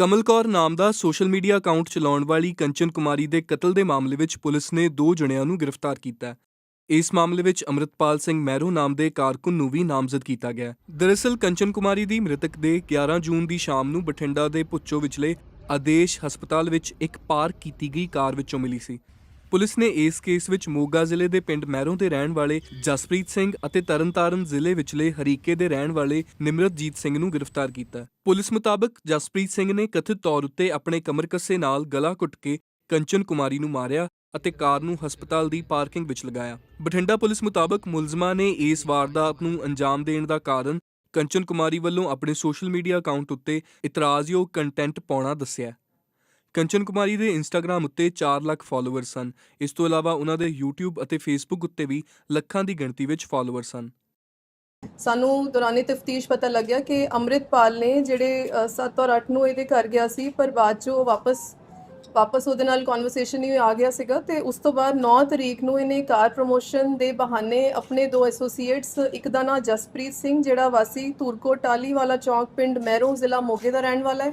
ਕਮਲ ਕੌਰ ਨਾਮ ਦਾ social media account ਚਲਾਉਣ ਵਾਲੀ ਕੰਚਨ ਕੁਮਾਰੀ ਦੇ ਕਤਲ ਦੇ ਮਾਮਲੇ ਵਿੱਚ ਪੁਲਿਸ ਨੇ ਦੋ ਜਣਿਆਂ ਨੂੰ ਗ੍ਰਿਫਤਾਰ ਕੀਤਾ ਹੈ। ਇਸ ਮਾਮਲੇ ਵਿੱਚ ਅਮਰਿਤਪਾਲ ਸਿੰਘ ਮਹਿਰੋ ਨਾਮ ਦੇ ਕਾਰਕੁਨ ਨੂੰ ਵੀ ਨਾਮਜ਼ਦ ਕੀਤਾ ਗਿਆ ਹੈ। ਦਰਅਸਲ, ਕੰਚਨ ਕੁਮਾਰੀ ਦੀ ਮ੍ਰਿਤਕ ਦੇ 11 ਜੂਨ ਦੀ ਸ਼ਾਮ ਨੂੰ ਬਠਿੰਡਾ ਦੇ ਪੁੱਚੋ ਵਿਚਲੇ ਆਦੇਸ਼ ਹਸਪਤਾਲ ਵਿੱਚ ਇੱਕ ਪਾਰਕ ਕੀਤੀ ਗਈ ਕਾਰ ਵਿੱਚੋਂ ਮਿਲੀ ਸੀ ਪੁਲਿਸ ਨੇ ਇਸ ਕੇਸ ਵਿੱਚ ਮੋਗਾ ਜ਼ਿਲ੍ਹੇ ਦੇ ਪਿੰਡ ਮਹਿਰੋਂ ਦੇ ਰਹਿਣ ਵਾਲੇ ਜਸਪ੍ਰੀਤ ਸਿੰਘ ਅਤੇ ਤਰਨਤਾਰਨ ਜ਼ਿਲ੍ਹੇ ਵਿਚਲੇ ਹਰੀਕੇ ਦੇ ਰਹਿਣ ਵਾਲੇ ਨਿਮਰਤਜੀਤ ਸਿੰਘ ਨੂੰ ਗ੍ਰਿਫਤਾਰ ਕੀਤਾ। ਪੁਲਿਸ ਮੁਤਾਬਕ ਜਸਪ੍ਰੀਤ ਸਿੰਘ ਨੇ ਕਥਿਤ ਤੌਰ ਉੱਤੇ ਆਪਣੇ ਕਮਰਕੱਸੇ ਨਾਲ ਗਲਾ ਘੁੱਟ ਕੇ ਕੰਚਨ ਕੁਮਾਰੀ ਨੂੰ ਮਾਰਿਆ ਅਤੇ ਕਾਰ ਨੂੰ ਹਸਪਤਾਲ ਦੀ ਪਾਰਕਿੰਗ ਵਿੱਚ ਲਗਾਇਆ। ਬਠਿੰਡਾ ਪੁਲਿਸ ਮੁਤਾਬਕ ਮੁਲਜ਼ਮਾਂ ਨੇ ਇਸ ਵਾਰਦਾਤ ਨੂੰ ਅੰਜਾਮ ਦੇਣ ਦਾ ਕਾਰਨ ਕੰਚਨ ਕੁਮਾਰੀ ਵੱਲੋਂ ਆਪਣੇ ਸੋਸ਼ਲ ਮੀਡੀਆ ਅਕਾਊਂਟ ਉੱਤੇ ਇਤਰਾਜ਼ਯੋਗ ਕੰਟੈਂਟ ਪਾਉਣਾ ਦੱਸਿਆ। ਕੰਚਨ ਕੁਮਾਰੀ ਦੇ ਇੰਸਟਾਗ੍ਰam ਉੱਤੇ 4 ਲੱਖ ਫਾਲੋਅਰ ਸਨ। ਇਸ ਤੋਂ ਇਲਾਵਾ ਉਹਨਾਂ ਦੇ YouTube ਅਤੇ Facebook ਉੱਤੇ ਵੀ ਲੱਖਾਂ ਦੀ ਗਿਣਤੀ ਵਿੱਚ ਫਾਲੋਅਰ ਸਨ। ਸਾਨੂੰ ਦੌਰਾਨੇ ਤਫਤੀਸ਼ ਪਤਾ ਲੱਗਿਆ ਕਿ ਅੰਮ੍ਰਿਤਪਾਲ ਨੇ ਜਿਹੜੇ 7 ਔਰ 8 ਨੂੰ ਇਹਦੇ ਘਰ ਗਿਆ ਸੀ, ਪਰ ਬਾਅਦ 'ਚ ਉਹ ਵਾਪਸ ਵਾਪਸ ਉਹਦੇ ਨਾਲ ਕਨਵਰਸੇਸ਼ਨ ਹੀ ਆ ਗਿਆ ਸੀਗਾ ਤੇ ਉਸ ਤੋਂ ਬਾਅਦ 9 ਤਰੀਕ ਨੂੰ ਇਹਨੇ ਕਾਰ ਪ੍ਰੋਮੋਸ਼ਨ ਦੇ ਬਹਾਨੇ ਆਪਣੇ ਦੋ ਐਸੋਸੀਏਟਸ ਇੱਕ ਦਾ ਨਾਂ ਜਸਪ੍ਰੀਤ ਸਿੰਘ, ਜਿਹੜਾ ਵਾਸੀ ਧੂਰਕੋਟ ਟਾਲੀ ਵਾਲਾ ਚੌਂਕ ਪਿੰਡ ਮਹਿਰੋਂ ਜ਼ਿਲ੍ਹਾ ਮੋਗੇ ਦਾ ਰਹਿਣ ਵਾਲਾ ਹੈ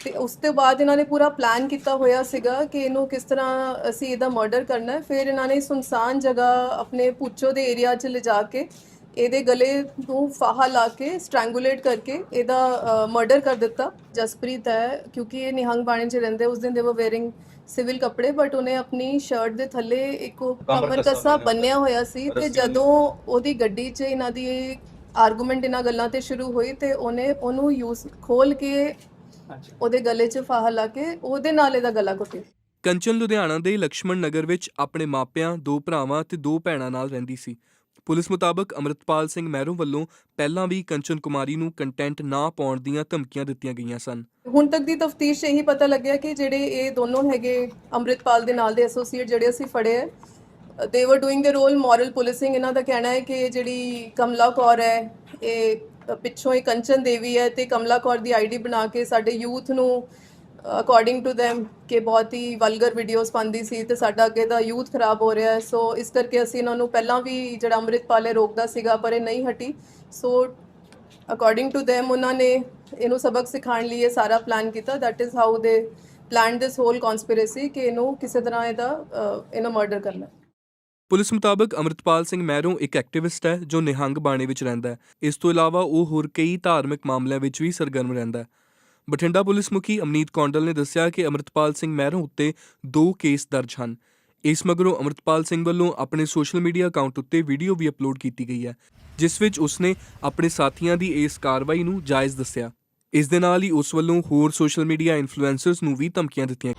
ਤੇ ਉਸ ਤੋਂ ਬਾਅਦ ਇਹਨਾਂ ਨੇ ਪੂਰਾ ਪਲਾਨ ਕੀਤਾ ਹੋਇਆ ਸੀਗਾ ਕਿ ਇਹਨੂੰ ਕਿਸ ਤਰ੍ਹਾਂ ਅਸੀਂ ਇਹਦਾ ਮਰਡਰ ਕਰਨਾ ਹੈ। ਫਿਰ ਇਹਨਾਂ ਨੇ ਸੁਨਸਾਨ ਜਗ੍ਹਾ ਆਪਣੇ ਪੁੱਚੋ ਦੇ ਏਰੀਆ 'ਚ ਲਿਜਾ ਕੇ ਇਹਦੇ ਗਲੇ ਨੂੰ ਫਾਹਾ ਲਾ ਕੇ ਸਟ੍ਰੈਂਗੂਲੇਟ ਕਰਕੇ ਇਹਦਾ ਮਰਡਰ ਕਰ ਦਿੱਤਾ। ਜਸਪ੍ਰੀਤ ਹੈ ਕਿਉਂਕਿ ਇਹ ਨਿਹੰਗ ਬਾਣੇ 'ਚ ਰਹਿੰਦੇ ਉਸ ਦਿਨ ਦੇ ਵਰ ਵੇਅਰਿੰਗ ਸਿਵਲ ਕੱਪੜੇ ਬਟ ਉਹਨੇ ਆਪਣੀ ਸ਼ਰਟ ਦੇ ਥੱਲੇ ਇੱਕ ਕਮਰ ਕੱਸਾ ਬੰਨਿਆ ਹੋਇਆ ਸੀ ਤੇ ਜਦੋਂ ਉਹਦੀ ਗੱਡੀ 'ਚ ਇਹਨਾਂ ਦੀ ਆਰਗੂਮੈਂਟ ਇਹਨਾਂ ਗੱਲਾਂ ਤੇ ਸ਼ੁਰੂ ਹੋਈ ਤੇ ਉਹਨੇ ਉਹਨੂੰ ਯੂਜ਼ ਖੋਲ ਕੇ ਉਹਦੇ ਗਲੇ 'ਚ ਫਾਹਾ ਲਾ ਕੇ ਉਹਦੇ ਨਾਲ ਇਹਦਾ ਗਲਾ ਘੁੱਟਿਆ ਕੰਚਨ ਲੁਧਿਆਣਾ ਦੇ ਲਕਸ਼ਮਣ ਨਗਰ ਵਿੱਚ ਆਪਣੇ ਮਾਪਿਆਂ ਦੋ ਭਰਾਵਾਂ ਤੇ ਦੋ ਭੈਣਾਂ ਨਾਲ ਰਹਿੰਦੀ ਸੀ। ਪੁਲਿਸ ਮੁਤਾਬਕ ਅਮਰਤਪਾਲ ਸਿੰਘ ਮਹਿਰੋਂ ਵੱਲੋਂ ਪਹਿਲਾਂ ਵੀ ਕੰਚਨ ਕੁਮਾਰੀ ਨੂੰ ਕੰਟੈਂਟ ਨਾ ਪਾਉਣ ਦੀਆਂ ਧਮਕੀਆਂ ਦਿੱਤੀਆਂ ਗਈਆਂ ਸਨ। ਹੁਣ ਤੱਕ ਦੀ ਤਫਤੀਸ਼ ਇਹੀ ਪਤਾ ਲੱਗਿਆ ਕਿ ਜਿਹੜੇ ਇਹ ਦੋਨੋਂ ਹੈਗੇ ਅਮਰਤਪਾਲ ਦੇ ਨਾਲ ਦੇ ਐਸੋਸੀਏਟ ਜਿਹੜੇ ਅਸੀਂ ਫੜੇ ਹੈ ਦੇ ਵਰ ਡੂਇੰਗ ਦੇ ਰੋਲ ਮੋਰਲ ਪੁਲਿਸਿੰਗ ਇਹਨਾਂ ਦਾ ਕਹਿਣਾ ਹੈ ਕਿ ਜਿਹੜੀ ਕਮਲਾ ਕੌਰ ਹੈ ਇਹ ਪਿੱਛੋਂ ਇਹ ਕੰਚਨ ਦੇਵੀ ਹੈ ਤੇ ਕਮਲਾ ਕੌਰ ਦੀ ਆਈਡੀ ਬਣਾ ਕੇ ਸਾਡੇ ਯੂਥ ਨੂੰ ਅਕੋਰਡਿੰਗ ਟੂ them, ਕਿ ਬਹੁਤ ਹੀ ਵਲਗਰ ਵੀਡੀਓਜ਼ ਪਾਉਂਦੀ ਸੀ ਤੇ ਸਾਡਾ ਅੱਗੇ ਦਾ ਯੂਥ ਖਰਾਬ ਹੋ ਰਿਹਾ ਹੈ। ਸੋ ਇਸ ਕਰਕੇ ਅਸੀਂ ਇਹਨਾਂ ਨੂੰ ਪਹਿਲਾਂ ਵੀ ਜਿਹੜਾ ਅੰਮ੍ਰਿਤਪਾਲ ਹੈ ਰੋਕਦਾ ਸੀਗਾ, ਪਰ ਇਹ ਨਹੀਂ ਹਟੀ। ਸੋ ਅਕੋਰਡਿੰਗ ਟੂ them, ਉਹਨਾਂ ਨੇ ਇਹਨੂੰ ਸਬਕ ਸਿਖਾਉਣ ਲਈ ਇਹ ਸਾਰਾ ਪਲਾਨ ਕੀਤਾ। That is how they plan this whole conspiracy ਕਿ ਇਹਨੂੰ ਕਿਸੇ ਤਰ੍ਹਾਂ ਇਹਦਾ ਇਹਨੂੰ ਮਰਡਰ ਕਰਨਾ ਪੁਲਿਸ ਮੁਤਾਬਕ ਅਮਰਿਤਪਾਲ ਸਿੰਘ ਮਹਿਰੋਂ ਇੱਕ ਐਕਟਿਵਿਸਟ ਹੈ ਜੋ ਨਿਹੰਗ ਬਾਣੇ ਵਿੱਚ ਰਹਿੰਦਾ ਹੈ। ਇਸ ਤੋਂ ਇਲਾਵਾ ਉਹ ਹੋਰ ਕਈ ਧਾਰਮਿਕ ਮਾਮਲਿਆਂ ਵਿੱਚ ਵੀ ਸਰਗਰਮ ਰਹਿੰਦਾ ਹੈ। ਬਠਿੰਡਾ ਪੁਲਿਸ ਮੁਖੀ ਅਮਨੀਤ ਕੌਂਡਲ ਨੇ ਦੱਸਿਆ ਕਿ ਅਮਰਿਤਪਾਲ ਸਿੰਘ ਮਹਿਰੋਂ ਉੱਤੇ ਦੋ ਕੇਸ ਦਰਜ ਹਨ। ਇਸ ਮਗਰੋਂ ਅਮਰਿਤਪਾਲ ਸਿੰਘ ਵੱਲੋਂ ਆਪਣੇ ਸੋਸ਼ਲ ਮੀਡੀਆ ਅਕਾਊਂਟ ਉੱਤੇ ਵੀਡੀਓ ਵੀ ਅਪਲੋਡ ਕੀਤੀ ਗਈ ਹੈ, ਜਿਸ ਵਿੱਚ ਉਸਨੇ ਆਪਣੇ ਸਾਥੀਆਂ ਦੀ ਇਸ ਕਾਰਵਾਈ ਨੂੰ ਜਾਇਜ਼ ਦੱਸਿਆ। ਇਸ ਦੇ ਨਾਲ ਹੀ ਉਸ ਵੱਲੋਂ ਹੋਰ ਸੋਸ਼ਲ ਮੀਡੀਆ ਇਨਫਲੂਐਂਸਰਸ ਨੂੰ ਵੀ ਧਮਕੀਆਂ ਦਿੱਤੀਆਂ